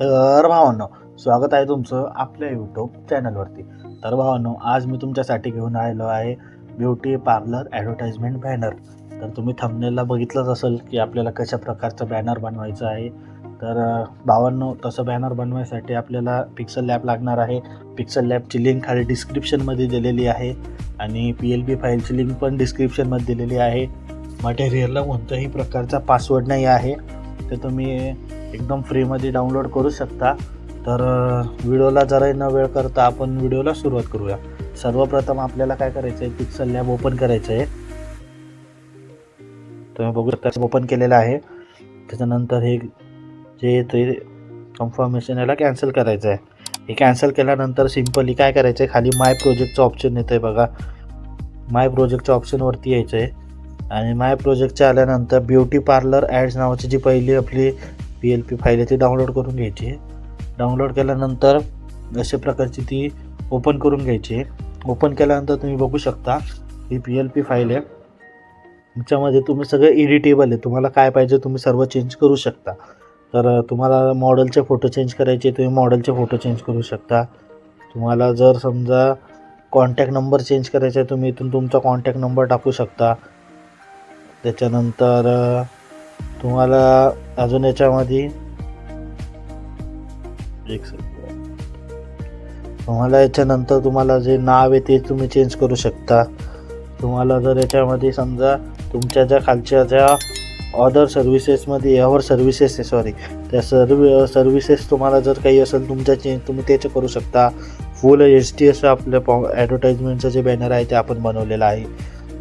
तर भावांनो स्वागत आहे तुमचं आपल्या यूट्यूब चॅनलवरती तर भावांनो आज मी तुमच्यासाठी घेऊन आलेलो आहे ब्युटी पार्लर ॲडव्हर्टाइजमेंट बॅनर तर तुम्ही थंबनेलला बघितलंच असेल की आपल्याला कशा प्रकारचं बॅनर बनवायचं आहे. तर भावांनो तसं बॅनर बनवायसाठी आपल्याला पिक्सल लॅब लागणार आहे. पिक्सल लॅबची लिंक खाली डिस्क्रिप्शनमध्ये दिलेली आहे. आणि पी एल बी फाईलची लिंक पण डिस्क्रिप्शनमध्ये दिलेली आहे. मटेरियलला कोणत्याही प्रकारचा पासवर्ड नाही आहे. तर तुम्ही एकदम फ्रीमध्ये डाउनलोड करू शकता. तर व्हिडिओला जराही न वेळ करता आपण व्हिडिओला सुरुवात करूया. सर्वप्रथम आपल्याला काय करायचं आहे पिक्सल लॅब ओपन करायचं आहे तुम्ही बघू शकता ओपन केलेलं आहे. त्याच्यानंतर हे जे ते कन्फर्मेशन याला कॅन्सल करायचं आहे हे कॅन्सल केल्यानंतर सिम्पली काय करायचं आहे खाली माय प्रोजेक्टचं ऑप्शन येतं आहे बघा. माय प्रोजेक्टच्या ऑप्शनवरती यायचं आहे आणि माय प्रोजेक्टच्या आल्यानंतर ब्युटी पार्लर ॲड्स नावाची जी पहिली आपली पी एल पी फाईल आहे ती डाउनलोड करून घ्यायची. डाउनलोड केल्यानंतर अशा प्रकारची ती ओपन करून घ्यायची. ओपन केल्यानंतर तुम्ही बघू शकता ही पी एल पी फाईल आहे. तुमच्यामध्ये तुम्ही सगळं एडिटेबल आहे. तुम्हाला काय पाहिजे तुम्ही सर्व चेंज करू शकता. तर तुम्हाला मॉडेलचे फोटो चेंज करायचे तुम्ही मॉडेलचे फोटो चेंज करू शकता. तुम्हाला जर समजा कॉन्टॅक्ट नंबर चेंज करायचा आहे तुम्ही इथून तुमचा कॉन्टॅक्ट नंबर टाकू शकता. त्याच्यानंतर तुम्हाला अजून याच्यामध्ये एक तुम्हाला याच्यानंतर तुम्हाला जे नाव आहे ते तुम्ही चेंज करू शकता. तुम्हाला जर याच्यामध्ये समजा तुमच्या ज्या खालच्या ज्या अदर सर्व्हिसेसमध्ये यावर सर्व्हिसेस आहे सॉरी त्या सर्व सर्व्हिसेस तुम्हाला जर काही असेल तुमच्या चेंज तुम्ही त्याचे करू शकता. फुल एच डी असं आपलं पॉ ॲडव्हर्टाईजमेंटचं जे बॅनर आहे ते आपण बनवलेलं आहे.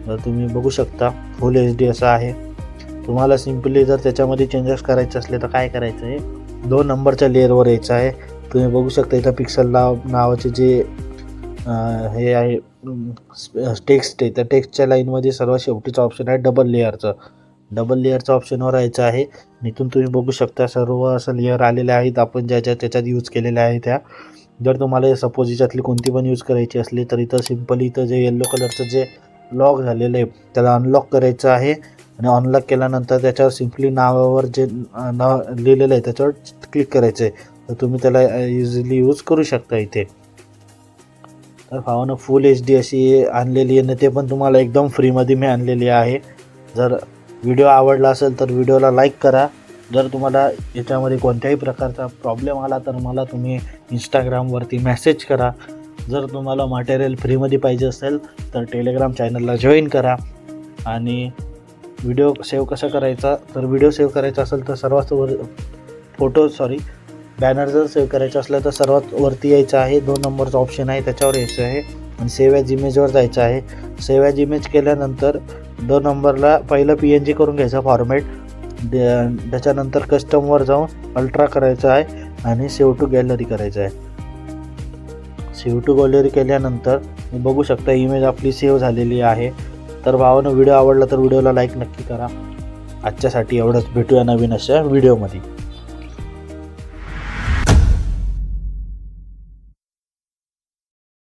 तर तुम्ही बघू शकता फुल एच डी असं आहे. तुम्हाला सिम्पली जर त्याच्यामध्ये चेंजेस करायचे असले तर काय करायचं आहे दोन नंबरच्या लेअरवर यायचं आहे. तुम्ही बघू शकता इथं पिक्सल नाव नावाचे जे हे आहे टेक्स्ट आहे. त्या टेक्स्टच्या लाईनमध्ये सर्वात शेवटीचं ऑप्शन आहे डबल लेअरचं डबल लेअरचं ऑप्शनवर यायचं आहे. इथून तुम्ही बघू शकता सर्व असं लेअर आलेले आहेत. आपण ज्या ज्या त्याच्यात यूज केलेल्या आहे त्या. जर तुम्हाला सपोज याच्यातली कोणती पण यूज करायची असली तर इथं सिम्पली इथं जे येल्लो कलरचं जे लॉक झालेलं आहे त्याला अनलॉक करायचं आहे. आणि अनलॉक केल्यानंतर त्याच्यावर सिम्पली नावावर जे नाव लिहिलेलं आहे त्याच्यावर क्लिक करायचं आहे तर तुम्ही त्याला इझिली यूज करू शकता इथे. तर भावानं फुल एच डी अशी आणलेली आहे ना ते पण तुम्हाला एकदम फ्रीमध्ये मी आणलेली आहे. जर व्हिडिओ आवडला असेल तर व्हिडिओला लाईक करा. जर तुम्हाला याच्यामध्ये कोणत्याही प्रकारचा प्रॉब्लेम आला तर मला तुम्ही इंस्टाग्रामवरती मेसेज करा. जर तुम्हाला मटेरियल फ्रीमध्ये पाहिजे असेल तर टेलिग्राम चॅनलला जॉईन करा. आणि व्हिडिओ सेव्ह कसा करायचा तर व्हिडिओ सेव्ह करायचा असेल तर सर्वात वर फोटो सॉरी बॅनर जर सेव्ह करायचा असला तर सर्वात वरती यायचं आहे. दोन नंबरचा ऑप्शन आहे त्याच्यावर यायचं आहे. आणि सेव्ह ॲज इमेजवर जायचं आहे. सेव्ह ॲज इमेज केल्यानंतर दोन नंबरला पहिलं पी एन जी करून घ्यायचं फॉर्मॅट त्याच्यानंतर कस्टमवर जाऊन अल्ट्रा करायचं आहे आणि सेव्ह टू गॅलरी करायचं आहे. सेव्ह टू गॅलरी केल्यानंतर बघू शकता इमेज आपली सेव्ह झालेली आहे. तर भावानं व्हिडिओ आवडला तर व्हिडिओला लाईक नक्की करा. आजच्यासाठी एवढंच. भेटूया नवीन अशा व्हिडिओमध्ये